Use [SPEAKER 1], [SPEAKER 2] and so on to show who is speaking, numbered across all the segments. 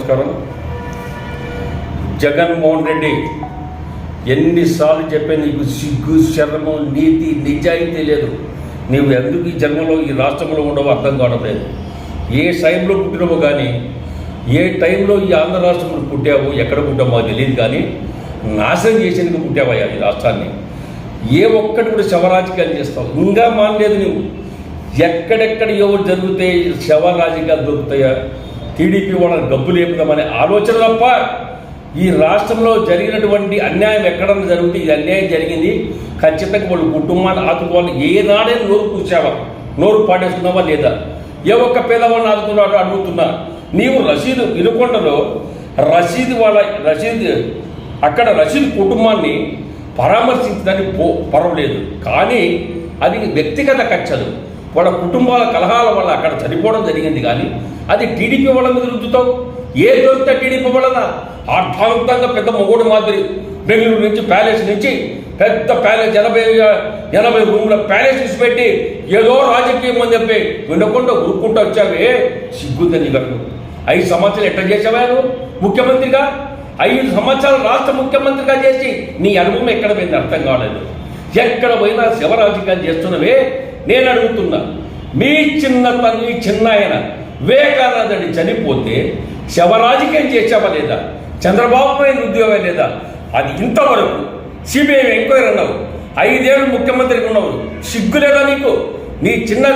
[SPEAKER 1] నమస్కారం. జగన్మోహన్ రెడ్డి ఎన్నిసార్లు చెప్పాను నీకు సిగ్గు శరము నీతి నిజాయితీ లేదు. నీవు ఎందుకు ఈ జన్మలో ఈ రాష్ట్రంలో ఉండవో అర్థం కావడం లేదు. ఏ టైంలో పుట్టినవో కానీ ఏ టైంలో ఈ ఆంధ్ర రాష్ట్రంలో పుట్టావో ఎక్కడ పుట్టామో తెలియదు కానీ నాశనం చేసేందుకు పుట్టావయ్యా ఈ రాష్ట్రాన్ని? ఏ ఒక్కటి కూడా శవరాజకీయాలు చేస్తావు. ఇంకా మానలేదు నువ్వు. ఎక్కడెక్కడ ఎవరు జరిగితే శవరాజకీయాలు దొరుకుతాయా? టీడీపీ వాళ్ళని గబ్బు లేపుదామనే ఆలోచన తప్ప ఈ రాష్ట్రంలో జరిగినటువంటి అన్యాయం ఎక్కడన్నా జరుగుతుంది ఇది అన్యాయం జరిగింది. ఖచ్చితంగా వాళ్ళు కుటుంబాన్ని ఆదుకోవాలి. ఏనాడైనా నోరు కూర్చావా నోరు పాడేసుకున్నావా లేదా? ఏ ఒక్క పేదవాడిని ఆదుకున్నాడు అడుగుతున్నా? నీవు రసీదు వినుకొండలో రసీదు వాళ్ళ రసీదు అక్కడ రసీదు కుటుంబాన్ని పరామర్శించడానికి పో పర్వాలేదు. కానీ అది వ్యక్తిగత ఖర్చదు వాళ్ళ కుటుంబాల కలహాల వల్ల అక్కడ చనిపోవడం జరిగింది కానీ అది టీడీపీ వాళ్ళ మీద రుద్దుతావు ఏ దొరికితే టీడీపీ వలన అర్థవంతంగా పెద్ద మొగోడు మాదిరి. బెంగళూరు నుంచి ప్యాలెస్ నుంచి పెద్ద ప్యాలెస్ ఎనభై ఎనభై రూముల ప్యాలెస్ తీసిపెట్టి ఏదో రాజకీయం అని చెప్పి వినకుండా ఊరుకుంటూ వచ్చావే. సిగ్గుందని గారు ఐదు సంవత్సరాలు ఎట్లా చేసావా ముఖ్యమంత్రిగా? ఐదు సంవత్సరాలు రాష్ట్ర ముఖ్యమంత్రిగా చేసి నీ అనుభవం ఎక్కడ పోయింది? అర్థం కాలేదు. ఎక్కడ పోయినా శివరాజకీయాలు చేస్తున్నవే. నేను అడుగుతున్నా మీ చిన్న తల్లి చిన్న ఆయన వివేకానందని చనిపోతే శవరాజకీయం చేసావా లేదా? చంద్రబాబు పైన ఉద్యోగం లేదా? అది ఇంతవరకు సిబిఐ ఎంక్వైరీ అన్నావు. ఐదేళ్ళు ముఖ్యమంత్రికి ఉన్నావు. సిగ్గు లేదా నీకు? నీ చిన్న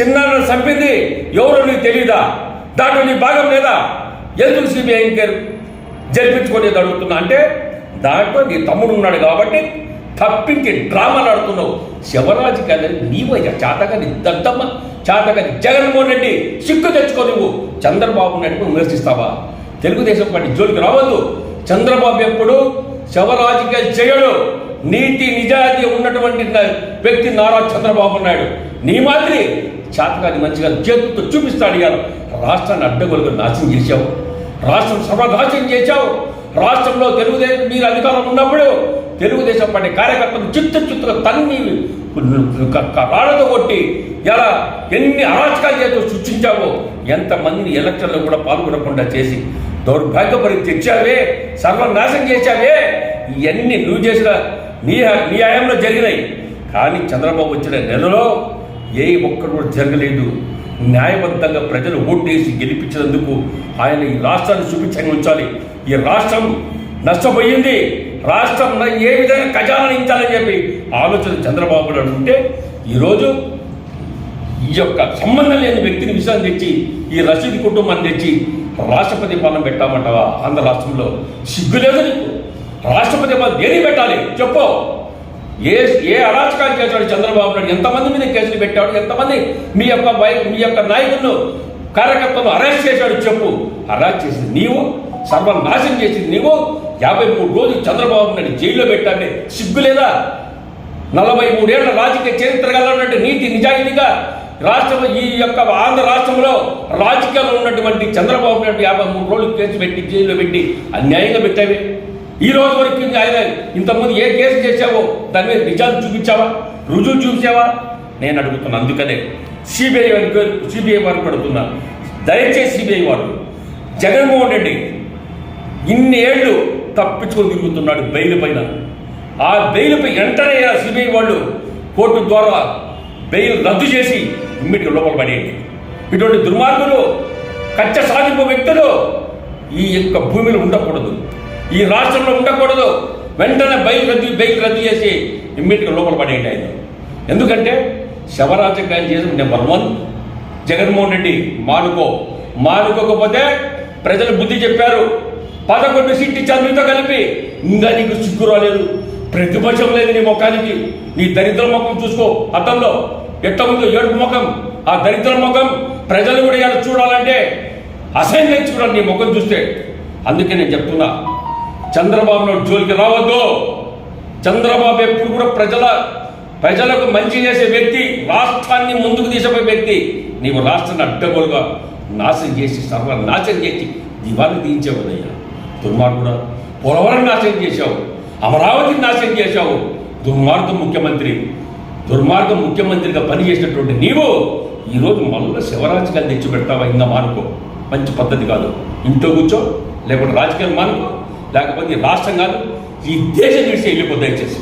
[SPEAKER 1] చిన్న చంపింది ఎవరో నీకు తెలీదా? దాంట్లో నీ భాగం లేదా? ఎందుకు సిబిఐ ఎంక్వైరీ జరిపించుకునేది అడుగుతున్నా? అంటే దాంట్లో నీ తమ్ముడు ఉన్నాడు కాబట్టి తప్పించి డ్రామాలు ఆడుతున్నావు. కాదని నీవయ్యా చాతగాని దద్దమ్మ చాతగాని జగన్మోహన్ రెడ్డి సిక్కు తెచ్చుకో నువ్వు. చంద్రబాబు నాయుడు విమర్శిస్తావా? తెలుగుదేశం పార్టీ జోలికి రావద్దు. చంద్రబాబు ఎప్పుడు శవరాజకీయాలు చేయడు నీతి నిజాయితీ ఉన్నటువంటి వ్యక్తి నారా చంద్రబాబు నాయుడు. నీ మాదిరి చాతకాన్ని మంచిగా చేతులతో చూపిస్తాడు ఇవాళ రాష్ట్రాన్ని అడ్డగోలుగా నాశనం చేశావు. రాష్ట్రం సర్వనాశనం చేశావు. రాష్ట్రంలో తెలుగుదేశం మీరు అధికారం ఉన్నప్పుడు తెలుగుదేశం పార్టీ కార్యకర్తలు చిత్తు చిత్తుగా తన్ని రాళ్ళతో కొట్టి ఎలా ఎన్ని అరాచకాలు చేస్తూ సృష్టించావో ఎంతమందిని ఎలక్షన్లో కూడా పాల్గొనకుండా చేసి దౌర్భాగ్యపరి తెచ్చావే సర్వనాశం చేశావే ఇవన్నీ నువ్వు చేసిన నీ నీ హయాంలో జరిగినాయి. కానీ చంద్రబాబు వచ్చిన నెలలో ఏ ఒక్కరు కూడా జరగలేదు. న్యాయబద్ధంగా ప్రజలు ఓటేసి గెలిపించినందుకు ఆయన ఈ రాష్ట్రాన్ని సుభిక్షంగా ఉంచాలి. ఈ రాష్ట్రం నష్టపోయింది. రాష్ట్రంలో ఏ విధంగా ఖజానా ఇచ్చాలని చెప్పి ఆలోచన చంద్రబాబు నాయుడు ఉంటే ఈరోజు ఈ యొక్క సంబంధం లేని వ్యక్తిని విషయాన్ని తెచ్చి ఈ రషీద్ కుటుంబాన్ని తెచ్చి రాష్ట్రపతి పాలన పెట్టామంటావా? ఆంధ్ర రాష్ట్రంలో సిగ్గు లేదు నీకు. రాష్ట్రపతి పాలన దేని పెట్టాలి? చెప్పు. ఏ ఏ అరాచకాలు చేశాడు చంద్రబాబు నాయుడు? ఎంతమంది మీద కేసులు పెట్టాడు? ఎంతమంది మీ యొక్క మీ యొక్క నాయకులను కార్యకర్తలు అరెస్ట్ చేశాడు? చెప్పు. అరెస్ట్ చేసింది నీవు. సర్వనాశనం చేసింది నీవు. యాభై మూడు రోజులు చంద్రబాబు నాయుడు జైల్లో పెట్టాడే సిగ్గు లేదా? నలభై మూడేళ్ళ రాజకీయ చరిత్ర కలిగినటువంటి నీతి నిజాయితీగా రాష్ట్రం ఈ యొక్క ఆంధ్ర రాష్ట్రంలో రాజకీయాల్లో ఉన్నటువంటి చంద్రబాబు నాయుడు యాభై మూడు రోజులు కేసు పెట్టి జైల్లో పెట్టి అన్యాయంగా పెట్టావి. ఈ రోజు వరకు ఆయన ఇంతకుముందు ఏ కేసు చేశావో దాని మీద నిజాలు చూపించావా? రుజువు చూపించావా? నేను అడుగుతున్నా అందుకనే సిబిఐ వారికి సిబిఐ వారికి పడుతున్నా. దయచేసి సిబిఐ వారు జగన్మోహన్ రెడ్డి ఇన్ని ఏళ్ళు తప్పించుకొని తిరుగుతున్నాడు బెయిల్ పైన. ఆ బెయిల్పై వెంటనే సిబిఐ వాళ్ళు కోర్టు ద్వారా బెయిల్ రద్దు చేసి ఇమ్మీడియట్ లోపల పడేయండి. ఇటువంటి దుర్మార్గులు కచ్చ సాధింపు వ్యక్తులు ఈ యొక్క భూమిలో ఉండకూడదు. ఈ రాష్ట్రంలో ఉండకూడదు. వెంటనే బయలు రద్దు బయలు రద్దు చేసి ఇమ్మీడియట్గా లోపల పడేయండి ఆయన. ఎందుకంటే శవరాజకాయం చేసిన నెంబర్ వన్ జగన్మోహన్ రెడ్డి మానుకో. మానుకోకపోతే ప్రజలు బుద్ధి చెప్పారు. పదకొండు సీట్లు ఇచ్చారు మీతో కలిపి ఇంకా నీకు సిగ్గు రాలేదు. ప్రతిపక్షం లేదు నీ ముఖానికి. నీ దరిద్ర ముఖం చూసుకో. అద్దంలో ఎట్ట ముందు ఏడుపు ముఖం. ఆ దరిద్ర ముఖం ప్రజలు కూడా ఇలా చూడాలంటే అసహ్యం చూడాలి నీ ముఖం చూస్తే. అందుకే నేను చెప్తున్నా చంద్రబాబు నాయుడు జోలికి రావద్దు. చంద్రబాబు ఎప్పుడు కూడా ప్రజల ప్రజలకు మంచి చేసే వ్యక్తి రాష్ట్రాన్ని ముందుకు తీసే వ్యక్తి. నీవు రాష్ట్రాన్ని అడ్డగోలుగా నాశనం చేసి సర్వనాశనం చేసి దివాన్ని తీయించావు అయ్యా దుర్మార్గుడా పోలవరం నాశనం చేశావు అమరావతిని నాశనం చేశావు. దుర్మార్గం ముఖ్యమంత్రి దుర్మార్గం ముఖ్యమంత్రిగా పనిచేసినటువంటి నీవు ఈరోజు మళ్ళీ శివరాజకీయాలు తెచ్చి పెడతావా ఇంకా మానుకో. మంచి పద్ధతి కాదు. ఇంట్లో కూర్చో లేకుంటే రాజకీయాలు మానుకో లేకపోతే రాష్ట్రం కాదు ఈ దేశం విడిచి వెళ్ళిపో చేసి